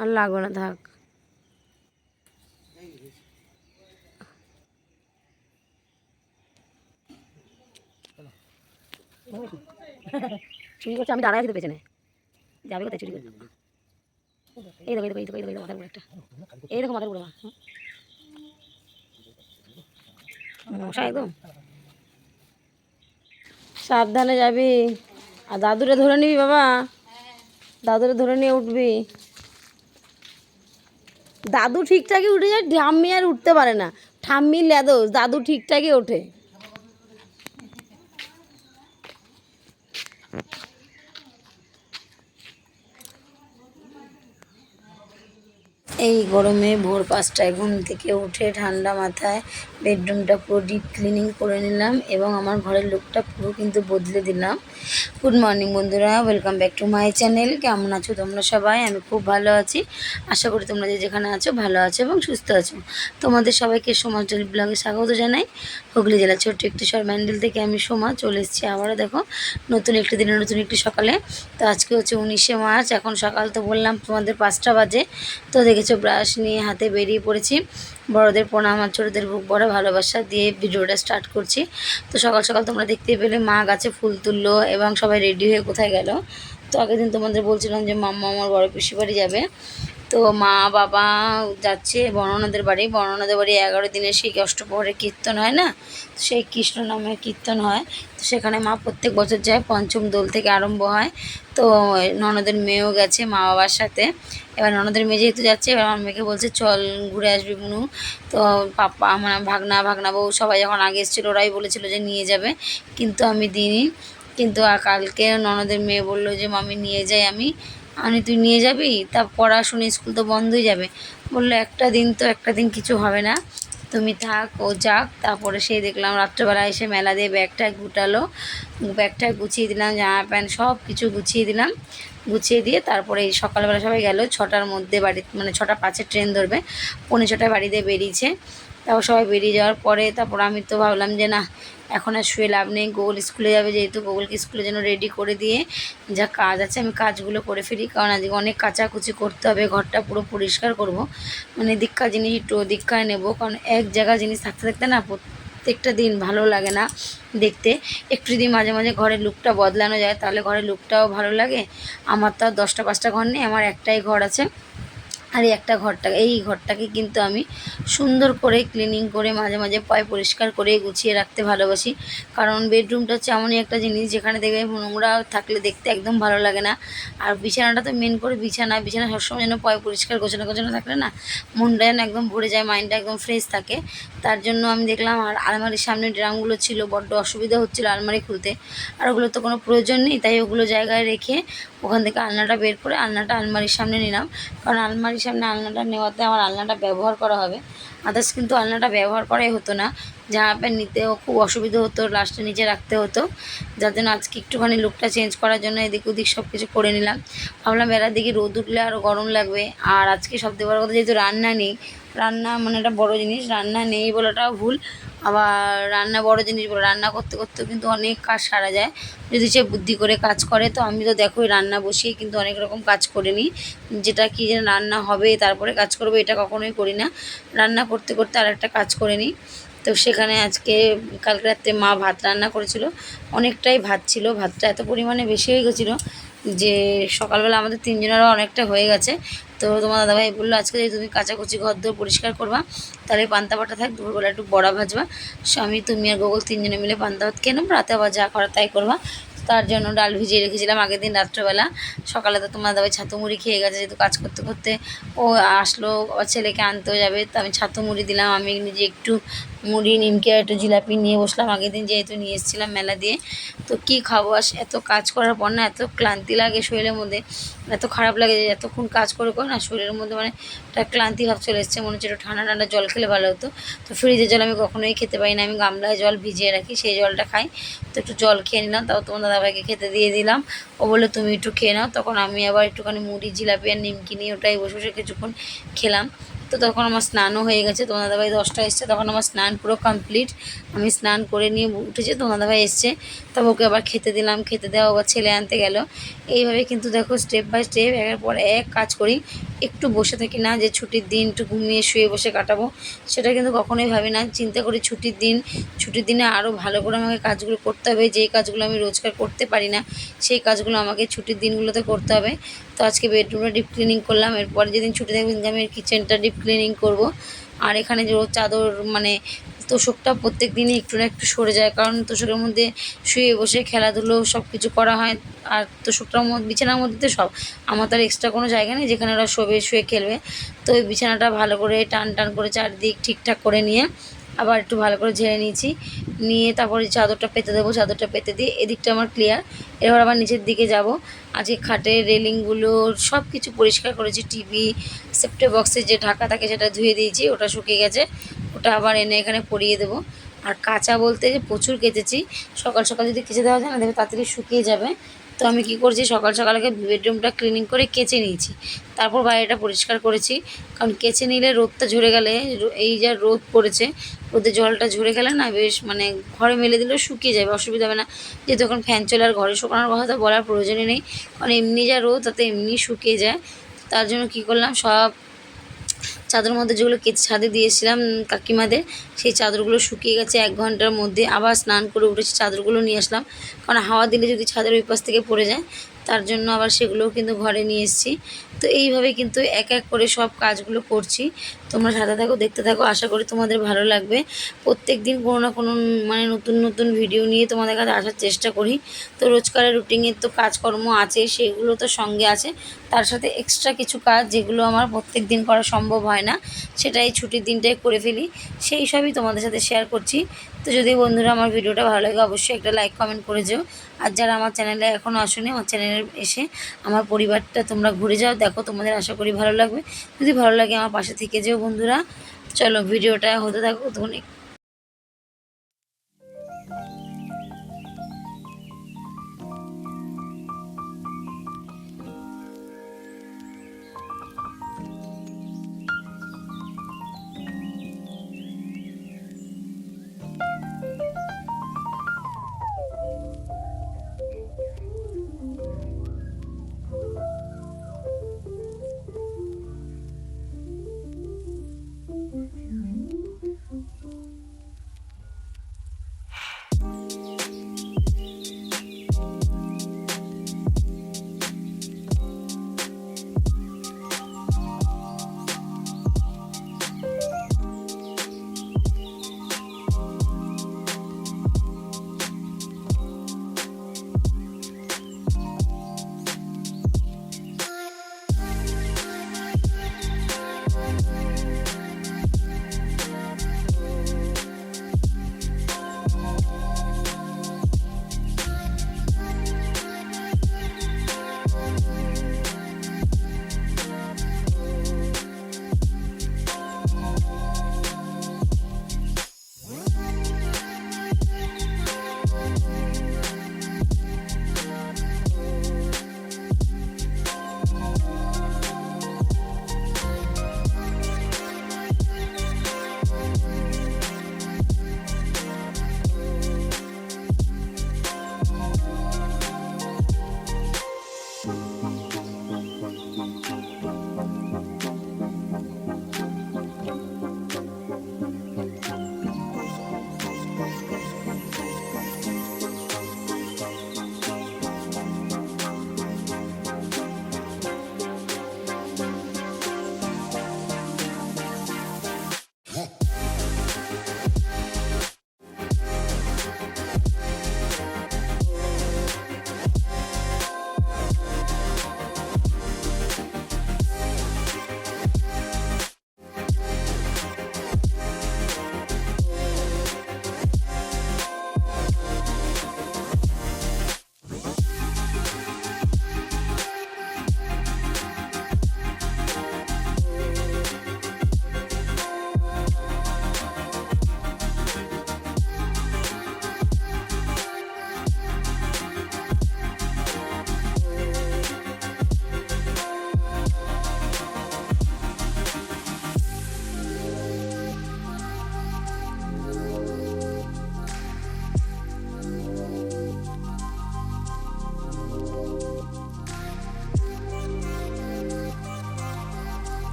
আর লাগবে না, থাক। চুরি করছে, আমি দাঁড়ায় আছি তো পেছনে। যাবে কোথায় চুরি করতে এই দেখো এই দেখো এই দেখো এই দেখো মাথার উপরে একটা। এই দেখো, মাথার উপরে মশা একদম। সাবধানে যাবি। আর দাদুরে ধরে নিবি বাবা। দাদুরে ধরে নিয়ে উঠবি। দাদু ঠিকঠাকই উঠে যায়, ঠাম্মি আর উঠতে পারে না। ঠাম্মি লেদো দাদু ঠিকঠাকই ওঠে। এই গরমে ভোর পাঁচটায় ঘুম থেকে উঠে ঠান্ডা মাথায় বেডরুমটা পুরো ডিপ ক্লিনিং করে নিলাম এবং আমার ঘরের লুকটা পুরো কিন্তু বদলে দিলাম। গুড মর্নিং বন্ধুরা welcome back to my channel কেমন আছো তোমরা সবাই? আমি খুব ভালো আছি। আশা করি তোমরা যে যেখানে আছো ভালো আছো এবং সুস্থ আছো। তোমাদের সবাইকে সমাজ ব্লগে স্বাগত জানাই। হুগলি জেলার ছোট্ট একটি সর ম্যান্ডেল থেকে আমি সোমা চলে এসেছি আবারও, দেখো, নতুন একটি দিনে, নতুন একটি সকালে। তো আজকে হচ্ছে উনিশে মার্চ, এখন সকাল তো বললাম তোমাদের পাঁচটা বাজে। তো দেখেছ ব্রাশ নিয়ে হাতে বেরিয়ে পড়েছি। বড়দের প্রণাম আর ছোটোদের বুক বড় ভালোবাসা দিয়ে ভিডিওটা স্টার্ট করছি। তো সকাল সকাল তোমরা দেখতে পেলে মা গাছে ফুল তুললো এবং সবাই রেডি হয়ে কোথায় গেল। তো আগের দিন তোমাদের বলছিলাম যে মাম্মা আমার বড় পিসি বাড়ি যাবে। তো মা, বাবা যাচ্ছে, বর্ণনাদের বাড়ি। বর্ণনাদের বাড়ি এগারো দিনের সেই অষ্টপ্রহরে কীর্তন হয় না? তো সেই কৃষ্ণ নামে কীর্তন হয়। তো সেখানে মা প্রত্যেক বছর যায়, পঞ্চম দোল থেকে আরম্ভ হয়। তো ননদের মেয়েও গেছে মা বাবার সাথে। এবার ননদের মেয়ে যেহেতু যাচ্ছে, এবার আমার মেয়েকে বলছে, চল ঘুরে আসবি মুনু। তো পাপা মানে ভাগনা ভাগনা বউ সবাই যখন আগে এসেছিল, ওরাই বলেছিল যে নিয়ে যাবে। কিন্তু আমি দিইনি। কিন্তু কালকে ননদের মেয়ে বলল যে, মামি, নিয়ে যাই আমি। আমি তুই নিয়ে যাবি? তা পড়াশুনো স্কুল তো বন্ধই যাবে। বলল, একটা দিন তো, একটা দিন কিছু হবে না। তুমি থাক, ও যাক। তারপরে সেই দেখলাম রাত্রেবেলা এসে মেলা দিয়ে ব্যাগটা গুটালো। ব্যাগটা গুছিয়ে দিলাম, জামা প্যান্ট সব কিছু গুছিয়ে দিলাম। গুছিয়ে দিয়ে তারপরে সকালবেলা সবাই গেল। ছটার মধ্যে বাড়ি মানে ছটা পাঁচে ট্রেন ধরবে। পৌনে ছটায় বাড়ি দিয়ে বেরিয়েছে। তারপর সবাই বেরিয়ে যাওয়ার পরে তারপর আমি তো ভাবলাম যে না, এখন আর শুয়ে লাভ নেই গুগল স্কুলে যাবে যেহেতু গুগলকে স্কুলে যেন রেডি করে দিয়ে যা কাজ আছে আমি কাজগুলো করে ফেলি। কারণ আজকে অনেক কাচাকুচি করতে হবে, ঘরটা পুরো পরিষ্কার করব। মানে দীক্ষা জিনিস একটু দীক্ষায় নেব, কারণ এক জায়গা জিনিস থাকতে থাকতে না প্রত্যেকটা দিন ভালো লাগে না দেখতে। একটু যদি মাঝে মাঝে ঘরের লুকটা বদলানো যায়, তাহলে ঘরের লুকটাও ভালো লাগে। আমার তো আর দশটা পাঁচটা ঘর নেই, আমার একটাই ঘর আছে। আর এই একটা ঘরটা এই ঘরটাকে কিন্তু আমি সুন্দর করে ক্লিনিং করে মাঝে মাঝে পয় পরিষ্কার করে গুছিয়ে রাখতে ভালোবাসি। কারণ বেডরুমটা হচ্ছে এমনই একটা জিনিস যেখানে দেখবে নোংরা থাকলে দেখতে একদম ভালো লাগে না। আর বিছানাটা তো মেন করে বিছানা বিছানা সবসময় যেন পয় পরিষ্কার গোছানো গোছানো থাকলে না, মনটা যেন একদম ভরে যায় মাইন্ডটা একদম ফ্রেশ থাকে। তার জন্য আমি দেখলাম আর আলমারির সামনে ড্রামগুলো ছিল, বড্ড অসুবিধা হচ্ছিল আলমারি খুলতে। আর ওগুলো তো কোনো প্রয়োজন নেই, তাই ওগুলো জায়গায় রেখে ওখান থেকে আলনাটা বের করে আলনাটা আলমারির সামনে নিলাম। কারণ আলমারির সামনে আলনাটা নেওয়াতে আমার আলনাটা ব্যবহার করা হবে। আদার্স কিন্তু আলনাটা ব্যবহার করাই হতো না। জামা প্যান্ট নিতেও খুব অসুবিধা হতো লাস্টে নিচে রাখতে হতো। যার জন্য আজকে একটুখানি লুকটা চেঞ্জ করার জন্য এদিক ওদিক সব কিছু করে নিলাম। ভাবলাম বেলার দিকে রোদ উঠলে আরও গরম লাগবে। আর আজকে সবথেকে বড় কথা, যেহেতু রান্না নেই, রান্না মানে একটা বড় জিনিস, রান্না নেই বলাটাও ভুল। আবার রান্না, বড় জিনিস বলে রান্না করতে করতে কিন্তু অনেক কাজ সারা যায়। যদি সে বুদ্ধি করে কাজ করে, তো আমি তো দেখো রান্না বসিয়ে কিন্তু অনেক রকম কাজ করে নিই। যেটা কি যে রান্না হবে, তারপরে কাজ করব, এটা কখনোই করি না। রান্না করতে করতে আর একটা কাজ করে নিই। তো সেখানে আজকে, কালকে রাত্রে মা ভাত রান্না করেছিল। অনেকটাই ভাত ছিল, ভাতটা এত পরিমাণে বেশি হয়ে গেছিল যে সকালবেলা আমাদের তিনজনেরও অনেকটা হয়ে গেছে। তো তোমার দাদাভাই বলল, আজকে যদি তুমি কাচাকুচি ঘর দোর পরিষ্কার করবা, তাহলে পান্তা ভাটা থাক, দুপুরবেলা একটু বড়া ভাজবা। স্বামী, তুমি আর গোগল তিনজনে মিলে পান্তা ভাত খেয়ে নেব রাতে আবার যা করা তাই করবা। তার জন্য ডাল ভিজিয়ে রেখেছিলাম আগের দিন রাত্রেবেলা। সকালে তো তোমার দাবাই ছাতু মুড়ি খেয়ে গেছে, যেহেতু কাজ করতে করতে। ও আসলো ছেলেকে আনতেও যাবে, তো আমি ছাতু মুড়ি দিলাম, আমি নিজে একটু মুড়ি, নিমকে আর একটু জিলাপি নিয়ে বসলাম। আগের দিন যেহেতু নিয়ে এসেছিলাম মেলা দিয়ে, তো কি খাব? আর এত কাজ করার পর না এত ক্লান্তি লাগে শরীরের মধ্যে। এত খারাপ লাগে যে এতক্ষণ কাজ করে করে না শরীরের মধ্যে মানে একটা ক্লান্তি ভাব চলে এসছে। মনে হচ্ছে একটু ঠান্ডা ঠান্ডা জল খেলে ভালো হতো। তো ফ্রিজের জল আমি কখনোই খেতে পারি না। আমি গামলায় জল ভিজিয়ে রাখি, সেই জলটা খাই। তো একটু জল খেয়ে নিলাম, তাও তোমার দাদাভাইকে খেতে দিয়ে দিলাম। ও বলল, তুমি একটু খেয়ে নাও। তখন আমি আবার একটুখানি মুড়ি, জিলাপি আর নিমকি নিয়ে ওটাই বসে বসে কিছুক্ষণ খেলাম। তো তখন আমার স্নানও হয়ে গেছে তোমার দাদাভাই দশটা এসছে, তখন আমার স্নান পুরো কমপ্লিট আমি স্নান করে নিয়ে উঠেছি তোমার দাদাভাই এসছে। তবে ওকে আবার খেতে দিলাম, খেতে দেওয়া আবার ছেলে আনতে গেল। এইভাবে কিন্তু দেখো স্টেপ বাই স্টেপ একের পর এক কাজ করি। একটু বসে থাকি না যে ছুটির দিন একটু ঘুমিয়ে শুয়ে বসে কাটাবো, সেটা কিন্তু কখনোই ভাবি না। চিন্তা করি ছুটির দিন, ছুটির দিনে আরও ভালো করে আমাকে কাজগুলো করতে হবে। যেই কাজগুলো আমি রোজগার করতে পারি না, সেই কাজগুলো আমাকে ছুটির দিনগুলোতে করতে হবে। তো আজকে বেডরুমটা ডিপ ক্লিনিং করলাম। এরপরে যেদিন ছুটি থাকবে আমি কিচেনটা ডিপ ক্লিনিং করব। আর এখানে যে চাদর মানে তোষকটা প্রত্যেক দিনই একটু না একটু সরে যায়, কারণ তোষকের মধ্যে শুয়ে বসে খেলাধুলো সব কিছু করা হয়, আর তোষকটার মধ্যে বিছানার মধ্যে তো সব, আমার তো আর এক্সট্রা কোনো জায়গা নেই যেখানে ওরা শোবে, শুয়ে খেলবে। তো ওই বিছানাটা ভালো করে টান টান করে চারদিক ঠিকঠাক করে নিয়ে আবার একটু ভালো করে ঝেড়ে নিয়েছি, নিয়ে তারপরে চাদরটা পেতে দেবো, চাদরটা পেতে দিয়ে এদিকটা আমার ক্লিয়ার এবার আবার নিচের দিকে যাব। আজকে খাটের রেলিংগুলো সব কিছু পরিষ্কার করেছি, টিভি সেপ্টে বক্সে যে ঢাকা থাকে সেটা ধুয়ে দিয়েছি, ওটা শুকিয়ে গেছে। ওটা আবার এনে এখানে পরিয়ে দেবো। আর কাঁচা বলতে যে প্রচুর কেচেছি সকাল সকাল যদি কেচে দেওয়া যায় না, দেখবে তাড়াতাড়ি শুকিয়ে যাবে। তো আমি কি করছি, সকাল সকাল আগে বেডরুমটা ক্লিনিং করে কেচে নিয়েছি। তারপর বাইরেটা পরিষ্কার করেছি। কারণ কেচে নিলে রোদটা ঝরে গেলে এই যা রোদ পড়েছে, রোদে জলটা ঝরে গেলে না বেশ মানে ঘরে মেলে দিলেও শুকিয়ে যাবে, অসুবিধা হবে না। যেহেতু এখন ফ্যান চলে আর ঘরে শুকানোর কথা তো বলার প্রয়োজনই নেই। কারণ এমনি যা রোদ, তাতে এমনি শুকিয়ে যায়। তার জন্য কি করলাম, সব চাদর মধ্যে যেগুলো কেচে ছাদে দিয়েছিলাম কাকিমাদের, সেই চাদরগুলো শুকিয়ে গেছে এক ঘণ্টার মধ্যে। আবার স্নান করে উঠেছি চাদরগুলো নিয়ে আসলাম। কারণ হাওয়া দিলে যদি ছাদের ওই পাশ থেকে পড়ে যায় তার জন্য আবার সেগুলোও কিন্তু ঘরে নিয়ে এসেছি। তো এইভাবে কিন্তু এক এক করে সব কাজগুলো করছি। তোমরা সাথে থাকো, দেখতে থাকো। আশা করি তোমাদের ভালো লাগবে। প্রত্যেক দিন কোনো না কোনো মানে নতুন নতুন ভিডিও নিয়ে তোমাদের কাছে আসার চেষ্টা করি। তো রোজকারের রুটিনের তো কাজকর্ম আছে, সেগুলো তো সঙ্গে আছে। তার সাথে এক্সট্রা কিছু কাজ যেগুলো আমার প্রত্যেক দিন করা সম্ভব হয় না, সেটাই ছুটির দিনটাই করে ফেলি। সেই সবই তোমাদের সাথে শেয়ার করছি। তো যদি বন্ধুরা আমার ভিডিওটা ভালো লাগে, অবশ্যই একটা লাইক কমেন্ট করে যেও। আর যারা আমার চ্যানেলে এখনও আসুনি, আমার চ্যানেলে এসে আমার পরিবারটা তোমরা ঘুরে যাও। দেখো, তোমাদের আশা করি ভালো লাগবে। যদি ভালো লাগে, আমার পাশে থেকে যেও বন্ধুরা। চলো, ভিডিওটা হতে থাকো তখন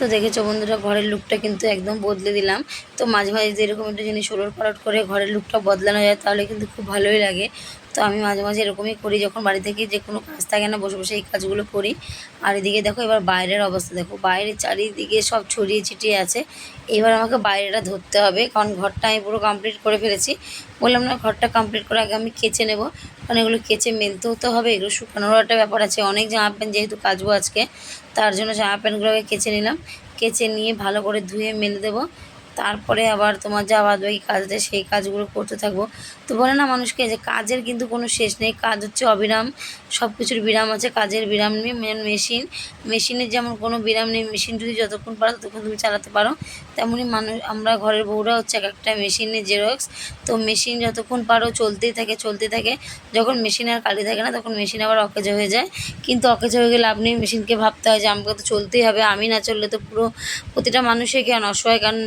তো দেখেছ বন্ধুরা, ঘরের লুকটা কিন্তু একদম বদলে দিলাম। তো মাঝে মাঝে যদি এরকম একটা জিনিস ওলট পালট করে ঘরের লুকটা বদলানো যায়, তাহলে কিন্তু খুব ভালোই লাগে। তো আমি মাঝে মাঝে এরকমই করি, যখন বাড়ি থেকে যে কোনো কাজ থাকে না, বসে বসে এই কাজগুলো করি। আর এদিকে দেখো এবার বাইরের অবস্থা, দেখো বাইরের চারিদিকে সব ছড়িয়ে ছিটিয়ে আছে। এবার আমাকে বাইরেটা ধরতে হবে, কারণ ঘরটা আমি পুরো কমপ্লিট করে ফেলেছি। বললাম না ঘরটা কমপ্লিট করে আগে আমি কেচে নেব, কারণ এগুলো কেচে মেলতেও তো হবে, এগুলো শুকানোরও একটা ব্যাপার আছে। অনেক জামা প্যান্ট যেহেতু কাচবো আজকে তার জন্য জামা প্যান্টগুলোকে কেচে নিলাম। কেচে নিয়ে ভালো করে ধুয়ে মেলে দেবো। তারপরে আবার তোমার যা বাদ বাকি কাজ আছে সেই কাজগুলো করতে থাকব। তো বলে না মানুষকে যে কাজের কিন্তু কোনো শেষ নেই। কাজ হচ্ছে অবিরাম। সব কিছুর বিরাম আছে, কাজের বিরাম নেই মেশিন মেশিনের যেমন কোনো বিরাম নেই মেশিন যদি যতক্ষণ পারো ততক্ষণ তুমি চালাতে পারো। তেমনই মানুষ, আমরা ঘরের বউরা হচ্ছে এক একটা মেশিনের জেরক্স তো মেশিন যতক্ষণ পারো চলতেই থাকে চলতেই থাকে। যখন মেশিন আর কালি থাকে না, তখন মেশিন আবার অকেজ হয়ে যায়। কিন্তু অকেজ হয়ে গেলে আপনি মেশিনকে ভাবতে হয় যে, আমাকে তো চলতেই হবে, আমি না চললে তো পুরো প্রতিটা মানুষই কেন অসহায়। কারণ,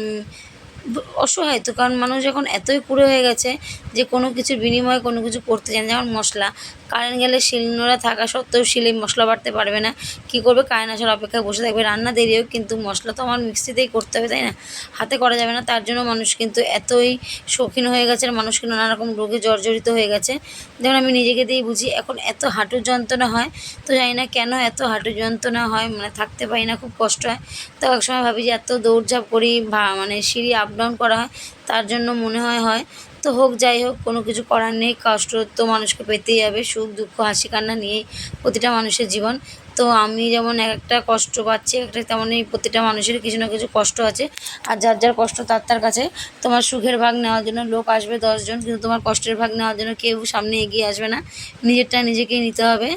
অসহায় তো, কারণ মানুষ এখন এতই কুড়ে হয়ে গেছে যে, কোনো কিছুর বিনিময়ে কোনো কিছু করতে চান যেমন মশলা কারেন্ট গেলে শিলনোড়া থাকা সত্ত্বেও শিলে মশলা বাড়তে পারবে না। কি করবে? কারেন্ট আসার অপেক্ষায় বসে থাকবে। রান্না দেরি হোক, কিন্তু মশলা তো আমার মিক্সিতেই করতে হবে, তাই না? হাতে করা যাবে না, তার জন্য মানুষ কিন্তু এতই শৌখিন হয়ে গেছে, আর মানুষ কিন্তু নানারকম রোগে জর্জরিত হয়ে গেছে। যেমন আমি নিজেকে দিয়েই বুঝি, এখন এত হাঁটুর যন্ত্রণা হয়, তো জানি না কেন এত হাঁটুর যন্ত্রণা হয় মানে থাকতে পারি না, খুব কষ্ট হয়। তো একসময় ভাবি যে এত দৌড়ঝাঁপ করি মানে সিঁড়ি আপ ডাউন করা হয়, তার জন্য মনে হয় হয় তো হোক, যাই হোক, কোনো কিছু করার নেই। কষ্ট তো মানুষকে পেতেই হবে। সুখ, দুঃখ, হাসি, কান্না নিয়েই প্রতিটা মানুষের জীবন। তো আমি যেমন একটা কষ্ট পাচ্ছি একটা তেমনই প্রতিটা মানুষের কিছু না কিছু কষ্ট আছে। আর যার যার কষ্ট, তার তার কাছে তোমার সুখের ভাগ নেওয়ার জন্য লোক আসবে দশজন, কিন্তু তোমার কষ্টের ভাগ নেওয়ার জন্য কেউ সামনে এগিয়ে আসবে না। নিজেরটা নিজেকেই নিতে হবে।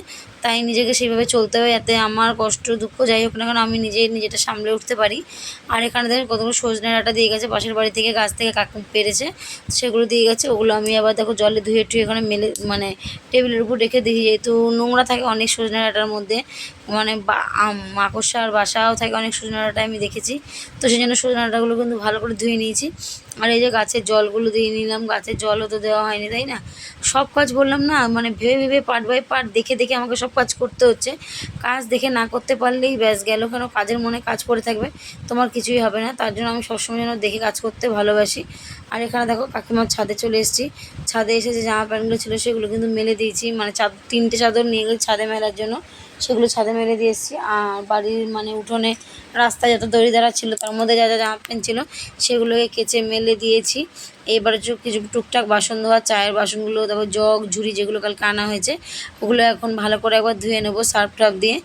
তাই নিজেকে সেইভাবে চলতে হবে যাতে আমার কষ্ট, দুঃখ যাই হোক না কেন আমি নিজে নিজেটা সামলে উঠতে পারি। আর এখানে দেখো কতগুলো সজনে ডাঁটা দিয়ে গেছে, পাশের বাড়ি থেকে গাছ থেকে কাকু পেরেছে, সেগুলো দিয়ে গেছে, ওগুলো আমি আবার দেখো জলে ধুয়ে টুয়ে এখানে মেলে মানে টেবিলের উপর রেখে দিই, যেহেতু নোংরা থাকে অনেক সজনে ডাঁটার মধ্যে মানে মাকড়সার বাসাও থাকে অনেক সজনে ডাঁটা আমি দেখেছি। তো সেই জন্য সজনে ডাঁটাগুলো কিন্তু ভালো করে ধুয়ে নিয়েছি। আর এই যে গাছের জলগুলো দিয়ে নিলাম, গাছের জলও তো দেওয়া হয়নি, তাই না? সব কাজ বললাম না মানে ভেবে ভেবে পার্ট বাই পার্ট দেখে দেখে আমাকে সব কাজ করতে হচ্ছে। কাজ দেখে না করতে পারলেই ব্যাস, গেল কেন? কাজের মনে কাজ পড়ে থাকবে, তোমার কিছুই হবে না। তার জন্য আমি সবসময় যেন দেখে কাজ করতে ভালোবাসি। আর এখানে দেখো কাকিমার ছাদে চলে এসেছি। ছাদে এসে যে জামা প্যান্টগুলো ছিল সেগুলো কিন্তু মেলে দিয়েছি। মানে চাদ, তিনটে চাদর নিয়ে গেছি ছাদে মেলার জন্য। সেগুলো ছাদে মেলে দিয়ে এসেছি। আর বাড়ির মানে উঠোনে রাস্তায় যত দড়ি দ্বারা ছিল, তার মধ্যে যা যা জামা প্যান্ট ছিল, সেগুলোকে কেচে মেলে দিয়েছি। এবারে কিছু টুকটাক বাসন ধোয়া, চায়ের বাসনগুলো, তারপর জগ, ঝুড়ি যেগুলো কালকে আনা হয়েছে, ওগুলো এখন ভালো করে একবার ধুয়ে নেব, সার্ফ টার্ফ দিয়ে।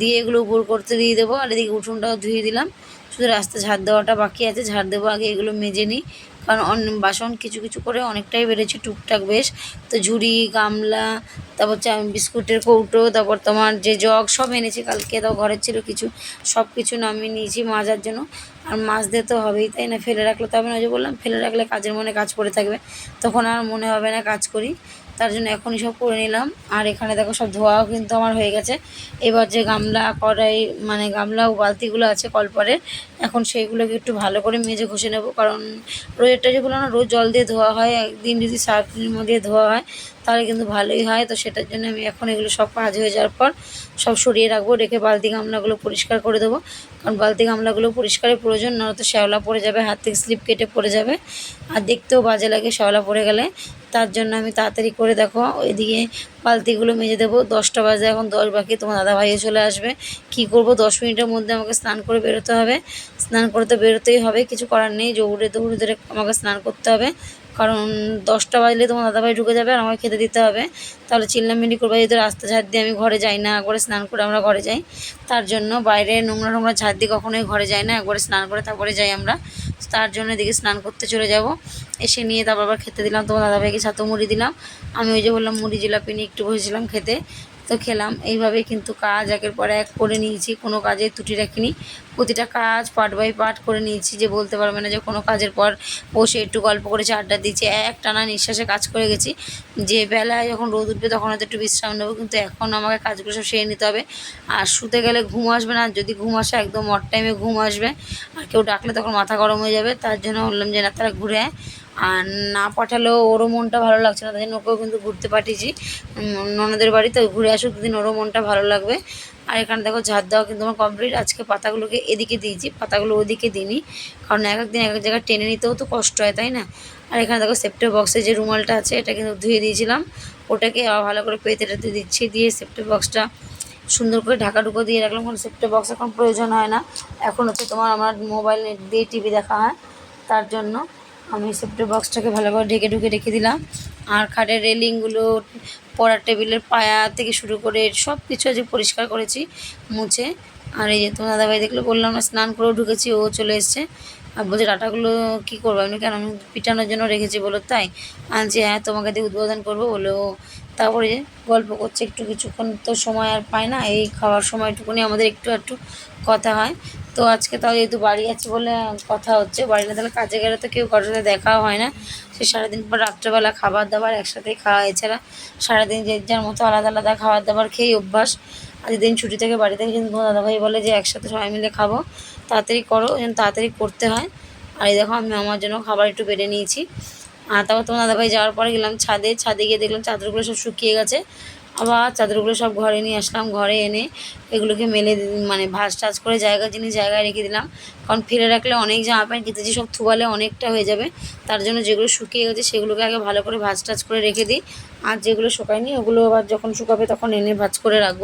দিয়ে এগুলো উপর করতে দিয়ে দেবো, আর এদিকে উঠোনটাও ধুয়ে দিলাম। শুধু রাস্তা ঝাড় দেওয়াটা বাকি আছে, ঝাড় দেবো আগে এগুলো মেজে নিই। কারণ বাসন কিছু কিছু করে অনেকটাই বেড়েছে টুকটাক বেশ। তো ঝুড়ি, গামলা, তারপর চা, বিস্কুটের কৌটো, তারপর তোমার যে জগ সব এনেছি, কালকে তো ঘরের ছিল কিছু, সব কিছু নামিয়ে নিয়েছি মাজার জন্য। আর মাছ দিয়ে তো হবেই, তাই না? ফেলে রাখলে তো হবে না যে বললাম, ফেলে রাখলে কাজের মনে কাজ করে থাকবে। তখন আর মনে হবে না কাজ করি। তার জন্য এখনই সব করে নিলাম। আর এখানে দেখো সব ধোয়াও কিন্তু আমার হয়ে গেছে। এবার যে গামলা কড়াই মানে গামলা ও বালতিগুলো আছে কলপরের, এখন সেইগুলোকে একটু ভালো করে মেজে ঘষে নেব। কারণ রোজেরটা যেগুলো না রোজ জল দিয়ে ধোয়া হয়, একদিন যদি সার্ফ দিয়ে ধোয়া হয়, তাহলে কিন্তু ভালোই হয়। তো সেটার জন্য আমি এখন এগুলো সব কাজ হয়ে যাওয়ার পর সব সরিয়ে রাখব, রেখে বালতি গামলাগুলো পরিষ্কার করে দেবো। কারণ বালতি গামলাগুলো পরিষ্কারের প্রয়োজন, নয়তো শ্যাওলা পড়ে যাবে, হাত থেকে স্লিপ কেটে পড়ে যাবে। আর দেখতেও বাজে লাগে, শ্যাওলা পড়ে গেলে। তার জন্য আমি তাড়াতাড়ি করে দেখো, ওইদিকে বালতিগুলো মেজে দেবো। দশটা বাজে, এখন দশ বাকি, তোমার দাদা দাদাভাইও চলে আসবে। কি করব? দশ মিনিটের মধ্যে আমাকে স্নান করে বেরোতে হবে। স্নান করে তো বেরোতেই হবে, কিছু করার নেই। দৌড়ে দৌড়ে ধরে আমাকে স্নান করতে হবে। কারণ দশটা বাজলে তোমার দাদাভাই ঢুকে যাবে আর আমাকে খেতে দিতে হবে। তাহলে চিল্লামিল্লি করব যদি রাস্তা ঝাড় দিয়ে আমি ঘরে যাই না, একবারে স্নান করে আমরা ঘরে যাই। তার জন্য বাইরে নোংরা নোংরা ঝাড় দিয়ে কখনোই ঘরে যাই না, একবারে স্নান করে তারপরে যাই আমরা। তার জন্য এদিকে স্নান করতে চলে যাব। এসে নিয়ে তারপর আবার খেতে দিলাম। তোমার দাদাভাইকে ছাতু মুড়ি দিলাম। আমি ওই যে বললাম মুড়ি জিলাপি নিয়ে একটু বসেছিলাম খেতে। তো খেলাম। এইভাবেই কিন্তু কাজ, একের পর এক করে নিয়েছি, কোনো কাজে ত্রুটি রাখিনি। প্রতিটা কাজ পার্ট বাই পার্ট করে নিয়েছি যে বলতে পারবে না যে কোনো কাজের পর বসে একটু গল্প করেছি, আড্ডা দিয়েছি। এক টানা নিঃশ্বাসে কাজ করে গেছি। যে বেলায় যখন রোদ উঠবে তখন হয়তো একটু বিশ্রাম নেব, কিন্তু এখন আমাকে কাজগুলো সব সেরে নিতে হবে। আর শুতে গেলে ঘুম আসবে না যদি ঘুম আসে একদম অট টাইমে ঘুম আসবে, আর কেউ ডাকলে তখন মাথা গরম হয়ে যাবে। তার জন্য বললাম যে, না, তারা ঘুরে। আর না পাঠালেও ওরও মনটা ভালো লাগছে না, তাই জন্য ওকেও কিন্তু ঘুরতে পাঠিয়েছি। ননদের বাড়ি, তো ঘুরে আসুক দিন ওরও মনটা ভালো লাগবে। আর এখানে দেখো, ঝাড় দেওয়া কিন্তু আমার কমপ্লিট আজকে পাতাগুলোকে এদিকে দিয়েছি, পাতাগুলো ওদিকে দিইনি। কারণ এক একদিন এক এক জায়গায় টেনে নিতেও তো কষ্ট হয়, তাই না? আর এখানে দেখো সেপ্টে বক্সে যে রুমালটা আছে, এটা কিন্তু ধুয়ে দিয়েছিলাম। ওটাকে ভালো করে পেতে টেতে দিচ্ছি, দিয়ে সেপ্টে বক্সটা সুন্দর করে ঢাকা ঢুকো দিয়ে রাখলাম, কারণ সেপ্টে বক্স এখন প্রয়োজন হয় না। এখন হচ্ছে তোমার আমার মোবাইল নেট দিয়ে টিভি দেখা হয়, তার জন্য। আমি সেপ্টে বক্সটাকে ভালো করে ঢেকে ঢুকে রেখে দিলাম। আর খাটের রেলিংগুলো, পড়ার টেবিলের পায়া থেকে শুরু করে সব কিছু আজকে পরিষ্কার করেছি, মুছে। আর এই যে তোমার দাদাভাই দেখলে বললাম না, স্নান করেও ঢুকেছি, ও চলে এসছে। আর বলছে, ডাটাগুলো কী করব? আমি কেন? আমি পিটানোর জন্য রেখেছি বলো তাই? আনছি হ্যাঁ তোমাকে দিয়ে উদ্বোধন করব, বলে ও তারপরে গল্প করছে, একটু কিছুক্ষণ তো সময় আর পায় না, এই খাওয়ার সময়টুকুনি আমাদের একটু একটু কথা হয়। তো আজকে তাও যেহেতু বাড়ি আছে বলে কথা হচ্ছে বাড়ি না তাহলে কাজে গেলে তো কেউ কারোর সাথে দেখাও হয় না। সে সারাদিন পর রাত্রেবেলা খাবার দাবার একসাথেই খাওয়া, এছাড়া সারাদিন যে যার মতো আলাদা আলাদা খাবার দাবার খেয়েই অভ্যাস। আর যেদিন ছুটি থেকে বাড়ি থেকে কিন্তু তোমার দাদাভাই বলে যে একসাথে সবাই মিলে খাব, তাড়াতাড়ি করো, যেন তাড়াতাড়ি করতে হয়। আর এই দেখো আমি আমার জন্য খাবার একটু বেড়ে নিয়েছি। আর তারপর তোমার দাদাভাই যাওয়ার পরে গেলাম ছাদে ছাদে গিয়ে দেখলাম চাদরগুলো সব শুকিয়ে গেছে। আবার চাদরগুলো সব ঘরে নিয়ে আসলাম, ঘরে এনে এগুলোকে মেলে মানে ভাঁজ টাজ করে জায়গা জিনিস জায়গায় রেখে দিলাম। কারণ ফেলে রাখলে অনেক জামা প্যান্ট কেটেছি সব থুবালে অনেকটা হয়ে যাবে। তার জন্য যেগুলো শুকিয়ে গেছে সেগুলোকে আগে ভালো করে ভাঁজ টাজ করে রেখে দিই। আর যেগুলো শুকায়নি ওগুলো আবার যখন শুকাবে তখন এনে ভাঁজ করে রাখব।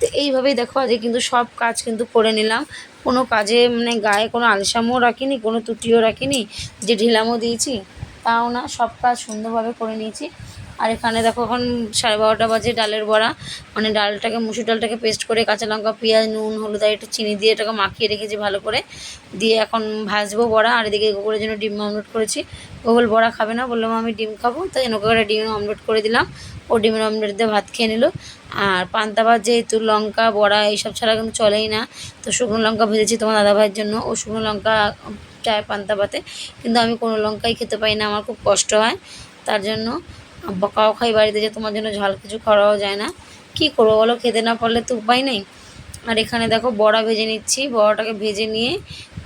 তো এইভাবেই দেখো, আজকে কিন্তু সব কাজ কিন্তু করে নিলাম। কোনো কাজে মানে গায়ে কোনো আলসামও রাখিনি, কোনো ত্রুটিও রাখিনি। যে ঢিলামও দিয়েছি, তাও না, সব কাজ সুন্দরভাবে করে নিয়েছি। আর এখানে দেখো এখন সাড়ে বারোটা বাজে ডালের বড়া। মানে ডালটাকে, মুসুর ডালটাকে পেস্ট করে কাঁচা লঙ্কা, পেঁয়াজ, নুন, হলুদ আর একটু চিনি দিয়ে এটাকে মাখিয়ে রেখেছি ভালো করে। দিয়ে এখন ভাজবো বড়া আর এদিকে গোকুলের জন্য ডিম অমলেট করেছি। গোকুল বড়া খাবে না বললাম আমি ডিম খাব। তাই ওকে একটা ডিম অমলেট করে দিলাম। ও ডিমের অমলেট দিয়ে ভাত খেয়ে নিল। আর পান্তা ভাত যেহেতু, লঙ্কা, বড়া এইসব ছাড়া কিন্তু চলেই না। তো শুকনো লঙ্কা ভেজেছি তোমার দাদা ভাইয়ের জন্য। ও শুকনো লঙ্কা চায় পান্তা ভাতে। কিন্তু আমি কোনো লঙ্কাই খেতে পাই না, আমার খুব কষ্ট হয়। তার জন্য বকাও খাই বাড়িতে যে তোমার জন্য ঝাল কিছু খাওয়াও যায় না। কি করব বলো? খেতে না পারলে তো উপায় নেই। আর এখানে দেখো বড়া ভেজে নিচ্ছি। বড়াটাকে ভেজে নিয়ে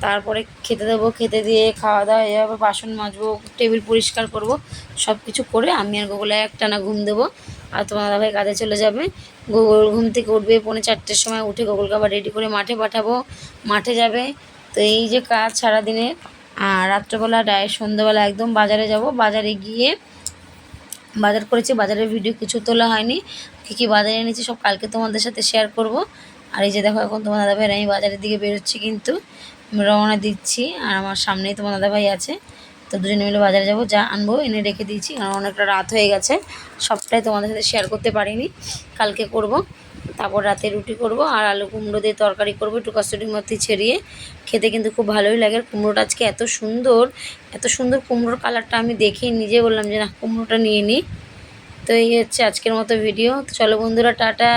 তারপরে খেতে দেবো, খেতে দিয়ে খাওয়া দাওয়া যাবে, বাসন মাজবো, টেবিল পরিষ্কার করব সব কিছু করে আমি আর গোগুলে একটানা ঘুম দেবো। আর তোমার দাদাভাই কাজে চলে যাবে। গোগল ঘুম থেকে উঠবে, পৌনে চারটের সময় উঠে গোগলকে আবার রেডি করে মাঠে পাঠাবো। মাঠে যাবে। তো এই যে কাজ সারাদিনের, আর রাত্রেবেলা ডায়ের সন্ধ্যাবেলা একদম বাজারে যাব। বাজারে গিয়ে বাজার করেছি, বাজারের ভিডিও কিছু তোলা হয়নি। কী কী বাজারে এনেছি সব কালকে তোমাদের সাথে শেয়ার করব। আর এই যে দেখো এখন তোমার দাদাভাই আর আমি বাজারের দিকে বেরোচ্ছি কিন্তু। রওনা দিচ্ছি আর আমার সামনেই তোমার দাদাভাই আছে। তো দুজনে মিলে বাজারে যাব, যা আনব, এনে রেখে দিয়েছি। কারণ অনেকটা রাত হয়ে গেছে, সবটাই তোমাদের সাথে শেয়ার করতে পারিনি। কালকে করব। তারপর রাতে রুটি করব আর আলু কুমড়ো দিয়ে তরকারি করব, একটু কস্তুরি মধ্যে ছেড়িয়ে। খেতে কিন্তু খুব ভালোই লাগে। আর কুমড়োটা আজকে এত সুন্দর এত সুন্দর কুমড়োর কালারটা আমি দেখে নিজে বললাম যে, না, কুমড়োটা নিয়ে নিই তো এই হচ্ছে আজকের মতো ভিডিও তো চলো বন্ধুরা, টাটা।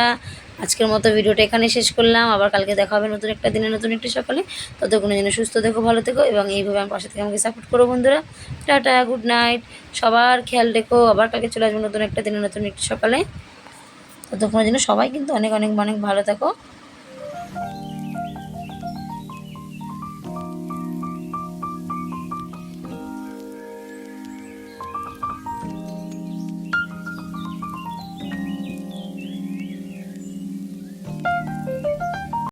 আজকের মতো ভিডিওটা এখানে শেষ করলাম। আবার কালকে দেখা হবে নতুন একটা দিনে নতুন একটি সকালে। ততক্ষণের জন্য সুস্থ থেকো, ভালো থেকো এবং এইভাবে আমার পাশে থেকে আমাকে সাপোর্ট করো বন্ধুরা। টাটা গুড নাইট সবার খেয়াল রেখো। আবার কালকে চলে আসব নতুন একটা দিনে নতুন একটি সকালে। ততক্ষণের জন্য সবাই কিন্তু অনেক অনেক অনেক ভালো থাকো।